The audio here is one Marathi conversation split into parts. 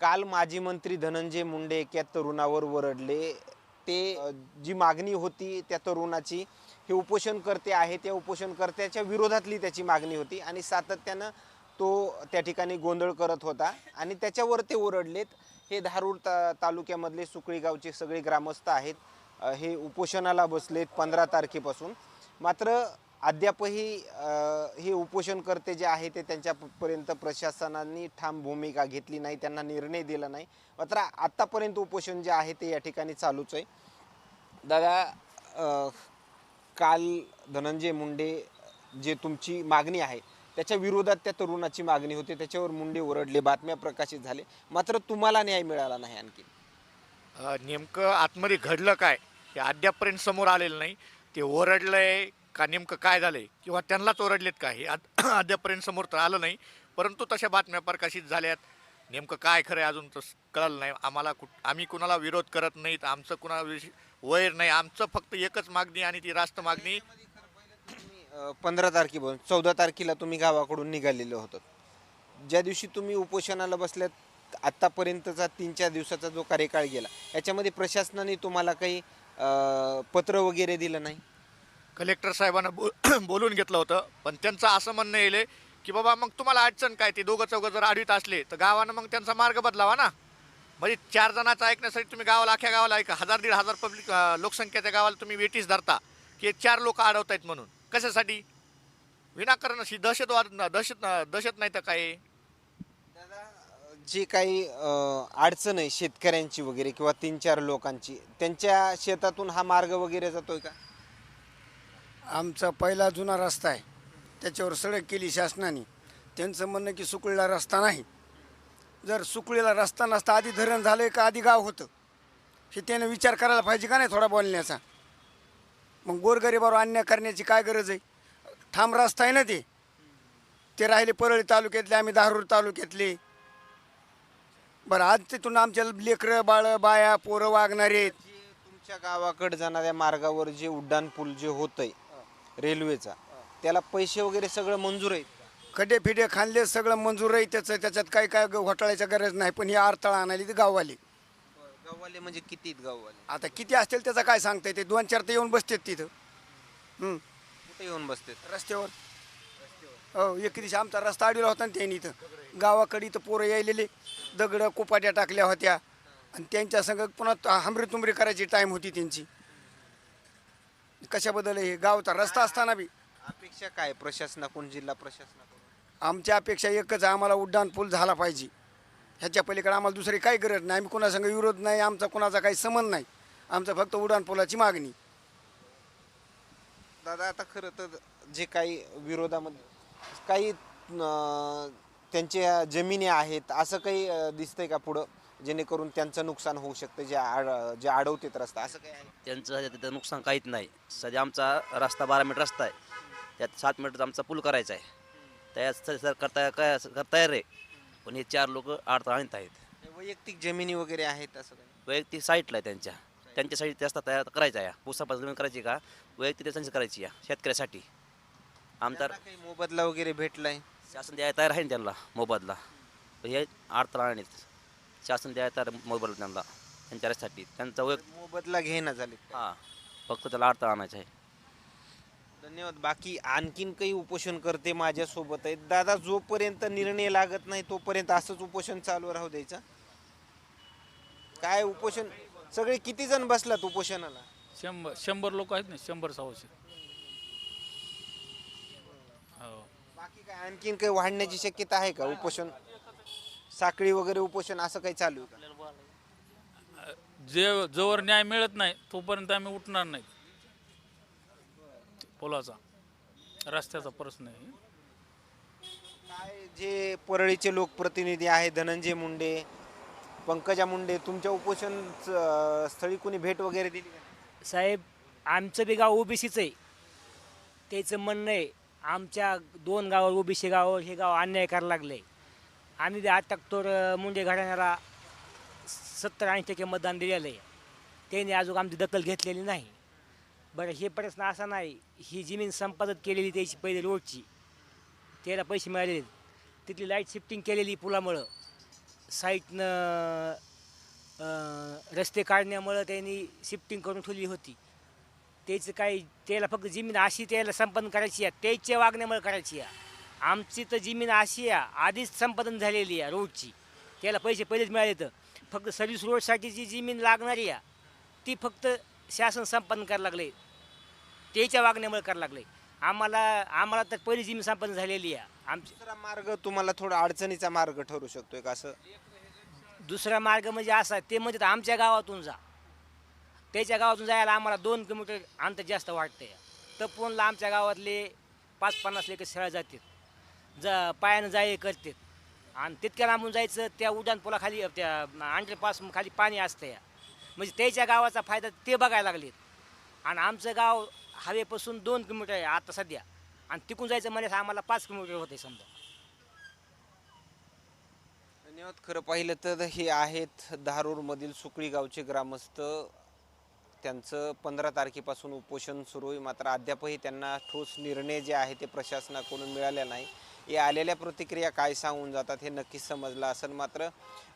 काल माजी मंत्री धनंजय मुंडे एका तरुणावर वरडले. ते जी मागणी होती त्या तरुणाची हे उपोषणकर्ते आहे त्या उपोषणकर्त्याच्या विरोधातली त्याची मागणी होती आणि सातत्यानं तो त्या ठिकाणी गोंधळ करत होता आणि त्याच्यावर ते ओरडलेत. हे धारूर ता तालुक्यामधले सुकळी गावचे सगळे ग्रामस्थ आहेत. हे उपोषणाला बसलेत पंधरा तारखेपासून. मात्र अद्यापही हे उपोषणकर्ते जे आहे ते त्यांच्यापर्यंत प्रशासनाने ठाम भूमिका घेतली नाही त्यांना निर्णय दिला नाही. मात्र आत्तापर्यंत उपोषण जे आहे ते या ठिकाणी चालूच आहे. दादा काल धनंजय मुंडे जे तुमची मागणी आहे त्याच्या विरोधात त्या तरुणाची मागणी होती त्याच्यावर मुंडे ओरडले बातम्या प्रकाशित झाले. मात्र तुम्हाला न्याय मिळाला नाही आणखी. नेमकं आतमध्ये घडलं काय हे अद्यापपर्यंत समोर आलेलं नाही. ते ओरडलंय का नेमकं काय झालंय किंवा त्यांनाच ओरडलेत का हे अद- अद्यापर्यंत समोर तर आलं नाही परंतु तशा बातम्या प्रकाशित झाल्यात. नेमकं काय खरं आहे अजून तर कळलं नाही. आम्हाला कुठ आम्ही कुणाला विरोध करत नाहीत आमचं कुणाला वैर नाही. आमचं फक्त एकच मागणी आणि ती रास्त मागणी पंधरा तारखेपासून चौदा तारखेला तुम्ही गावाकडून निघालेलं होतं ज्या दिवशी तुम्ही उपोषणाला बसल्यात आत्तापर्यंतचा तीन चार दिवसाचा जो कार्यकाळ गेला याच्यामध्ये प्रशासनाने तुम्हाला काही पत्र वगैरे दिलं नाही? कलेक्टर साहेबांना बोल बोलून घेतलं होतं. पण त्यांचं असं म्हणणं येईल की बाबा मग तुम्हाला अडचण काय? ते दोघं चौघं जर आडवीत असले तर गावानं मग त्यांचा मार्ग बदलावा ना. म्हणजे चार जणांचं ऐकण्यासाठी तुम्ही गावाला अख्ख्या गावाला ऐका. हजार दीड हजार पब्लिक लोकसंख्येच्या गावाला तुम्ही वेटीस धरता की चार लोक अडवत आहेत म्हणून. कशासाठी? विनाकारण अशी दहशतवाद दहशत दहशत नाही तर काय? जी काही अडचण आहे शेतकऱ्यांची वगैरे किंवा तीन चार लोकांची त्यांच्या शेतातून हा मार्ग वगैरे जातोय का? आमचा पहिला जुना रस्ता आहे. त्याच्यावर सडक केली शासनाने. त्यांचं म्हणणं की सुकळीला रस्ता नाही. जर सुकळीला रस्ता नसता आधी धरण झालं का आधी गाव होतं? हे त्यानं विचार करायला पाहिजे का नाही थोडा बोलण्याचा? मग गोरगरिबावर अन्याय करण्याची काय गरज आहे? ठाम रस्ता आहे ना ते? ते राहिले परळी तालुक्यातले आम्ही दारूर तालुक्यातले. बरं आज तिथून आमच्या लेकरं बाळं बाया पोरं वागणारे आहेत. तुमच्या गावाकडे जाणाऱ्या मार्गावर जे उड्डाण पूल जे होतंय रेल्वेचा. त्याला पैसे वगैरे सगळं मंजूर आहेत का? खड्डे फिडे खाल्ले सगळं मंजूर आहे. त्याचं त्याच्यात काही काय घोटाळ्याची गरज नाही. पण हे अडथळा आणायला ते गाववाले. गाववाले म्हणजे किती आहेत गाववाले? आता किती असतील त्याचं काय सांगता येते दोन चार तर येऊन बसतात तिथं. हं, कुठे येऊन बसते रस्त्यावर. हो एक दिवशी आमचा रस्ता अडविला होता ना त्यांनी इथं. गावाकडे इथं पोरं यायलेले. दगडं कोपाट्या टाकल्या होत्या. आणि त्यांच्या संग पुन्हा हमरी तुमरी करायची टाईम होती त्यांची. कशाबद्दल हे गावचा रस्ता असताना बी. अपेक्षा काय? प्रशासनाकडून जिल्हा प्रशासनाकडून? आमच्या अपेक्षा एकच आहे, आम्हाला उड्डाण पूल झाला पाहिजे. ह्याच्या पलीकडे आम्हाला दुसरी काही गरज नाही. आम्ही कोणासंग विरोध नाही आमचा कोणाचा काही संबंध नाही. आमचा फक्त उड्डाण पुलाची मागणी. दादा आता खरं तर जे काही विरोधामध्ये काही अं, त्यांच्या जमिनी आहेत असं काही अं, दिसतंय का पुढं? जेणेकरून त्यांचं नुकसान होऊ शकतं जे आड जे अडवतेत रस्ता. असं काही आहे? त्यांचं सध्या तिथं नुकसान काहीच नाही. सध्या आमचा रस्ता बारा मीटर रस्ता आहे. त्यात सात मीटरचा आमचा पूल करायचा आहे. त्यात सर करता काय तयार आहे. पण हे चार लोक अडथळा आणत आहेत वैयक्तिक जमिनी वगैरे आहेत असं वैयक्तिक साईटला आहे त्यांच्या. त्यांच्या साईट रस्ता तयार करायचा आहे. पुसापासून जमीन करायची का? वैयक्तिक त्यांची करायची आहे शेतकऱ्यासाठी. आमदार त्यांना काही मोबदला वगैरे भेटलाय? शासन द्यायला तयार आहे ना त्यांना मोबदला. पण हे अडथळा आणत शासन आहे मोबदला त्यांना त्यांच्या रस्त्यासाठी त्यांचा वैयक्तिक मोबदला घेणं झाले. हां फक्त त्याला अडथळा आणायचा आहे. धन्यवाद. बाकी आणखीन काही उपोषण करते माझ्यासोबत आहेत. दादा जोपर्यंत निर्णय लागत नाही तोपर्यंत असंच उपोषण चालू राहू द्यायचं? काय उपोषण? सगळे किती जण बसलात उपोषणाला? शंभर शंभर लोक आहेत ना शंभर सव्वाशे हो बाकी काय आणखीन काही वाढण्याची शक्यता आहे का उपोषण? साखळी वगैरे उपोषण असं काही चालू आहे का? जे जोवर न्याय मिळत नाही तोपर्यंत आम्ही उठणार नाही. पुलाचा. रस्त्याचा प्रश्न आहे. काय जे परळीचे लोकप्रतिनिधी आहे धनंजय मुंडे पंकजा मुंडे तुमच्या उपोषण स्थळी कोणी भेट वगैरे दिली का साहेब आमचं बी गाव ओबीसीच आहे. त्याचं म्हणणं आहे आमच्या दोन गावावर ओबीसी गावावर हे गाव अन्याय करायला लागले आम्ही बी आता तर मुंडे घराण्याला सत्तर ऐंशी टक्के मतदान दिलेलं आहे. त्यांनी अजून आमची दखल घेतलेली नाही. बरं हे प्रश्न असा नाही ही जमीन संपादन केलेली त्याची पहिले रोडची त्याला पैसे मिळालेले. तिथली लाइट शिफ्टिंग केलेली पुलामुळं. साईटनं रस्ते काढण्यामुळं त्यांनी शिफ्टिंग करून ठेवली होती. त्याचं काही त्याला फक्त जमीन अशी त्याला संपन्न करायची आहे त्याच्या वागण्यामुळे करायची आहे. आमची तर जमीन अशी आहे आधीच संपादन झालेली आहे रोडची. त्याला पैसे पहिलेच मिळाले तर. फक्त सर्व्हिस रोडसाठी जी जमीन लागणारी आहे ती फक्त शासन संपादन करायला लागले. त्याच्या वागण्यामुळे करायला लागले. आम्हाला आम्हाला तर पहिली जमीन संपादन झालेली आहे. आमची दुसरा मार्ग तुम्हाला थोडा अडचणीचा मार्ग ठरू शकतोय का असं? दुसरा मार्ग म्हणजे असा ते म्हणजे तर आमच्या गावातून जा. त्याच्या गावातून जायला आम्हाला दोन किलोमीटर अंतर जास्त वाटतं तर पुन्हा आमच्या गावातले पाच पन्नास लेकर शाळा जातात जा पायानं जाय करते. आणि तितक्या लांबून जायचं त्या उड्डाण पुलाखाली त्या अंडरपास खाली पाणी असतं या. म्हणजे त्याच्या गावाचा फायदा ते बघायला लागलेत. आणि आमचं गाव हवेपासून दोन किलोमीटर आहे आता सध्या. आणि तिकून जायचं म्हणजे आम्हाला पाच किलोमीटर होते समजा. धन्यवाद. खरं पाहिलं तर हे आहेत धारूरमधील सुकळी गावचे ग्रामस्थ. त्यांचं पंधरा तारखेपासून उपोषण सुरू आहे. मात्र अद्यापही त्यांना ठोस निर्णय जे आहे ते प्रशासनाकडून मिळाले नाही. या आलेल्या प्रतिक्रिया काय सांगून जातात हे नक्कीच समजलं असेल. मात्र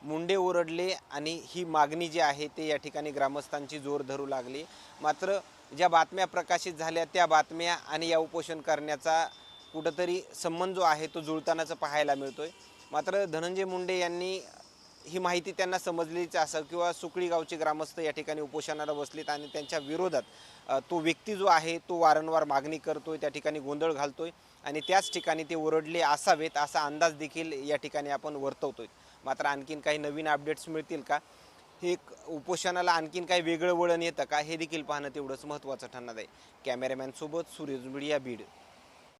मुंडे ओरडले आणि ही मागणी जी आहे ते या ठिकाणी ग्रामस्थांची जोर धरू लागली. मात्र ज्या बातम्या प्रकाशित झाल्या त्या बातम्या आणि या उपोषण करण्याचा कुठंतरी संबंध जो आहे तो जुळतानाचा पाहायला मिळतोय. मात्र धनंजय मुंडे यांनी ही माहिती त्यांना समजलीच असं किंवा सुकळी गावचे ग्रामस्थ या ठिकाणी उपोषणाला बसलेत आणि त्यांच्या विरोधात तो व्यक्ती जो आहे तो वारंवार मागणी करतोय त्या ठिकाणी गोंधळ घालतोय. आणि त्याच ठिकाणी ते ओरडले असावेत असा अंदाज देखील या ठिकाणी आपण वर्तवतोय. मात्र आणखीन काही नवीन अपडेट्स मिळतील का? हे उपोषणाला आणखीन काही वेगळं वळण येतं का? हे देखील पाहणं तेवढंच महत्त्वाचं ठरणार आहे. कॅमेरामॅनसोबत सूर्यज मीडिया बीड.